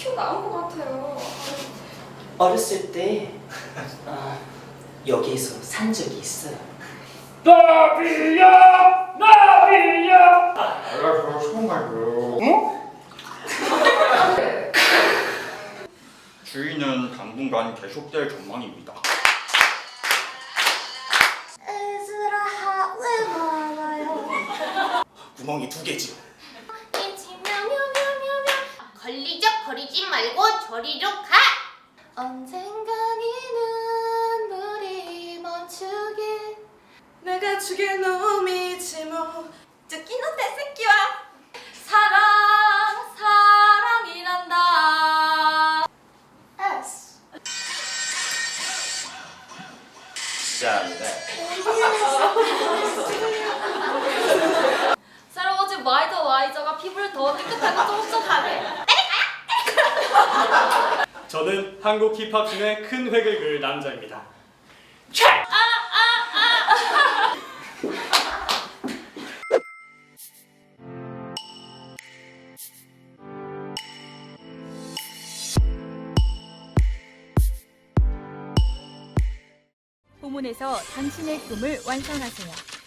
튀어나온 것 같아요. 어렸을 때 아, 여기에서 산 적이 있어요. 나비야 나비야 알았어 정말요 주인은 당분간 계속될 전망입니다 왜 말아요? 구멍이 두 개지 거리지 말고 저리로 가. 언젠간 이 눈물이 멈추길. 내가 죽일 놈이지 뭐. 쫓기는 새끼와 사랑 사랑이란다. 에스. 짠네 새로워진 와이더 와이저가 피부를 더 깨끗하고 쫀쫀하게. 저는 한국 힙합 씬의 큰 획을 그을 남자입니다. 부문에서 당신의 꿈을 완성하세요.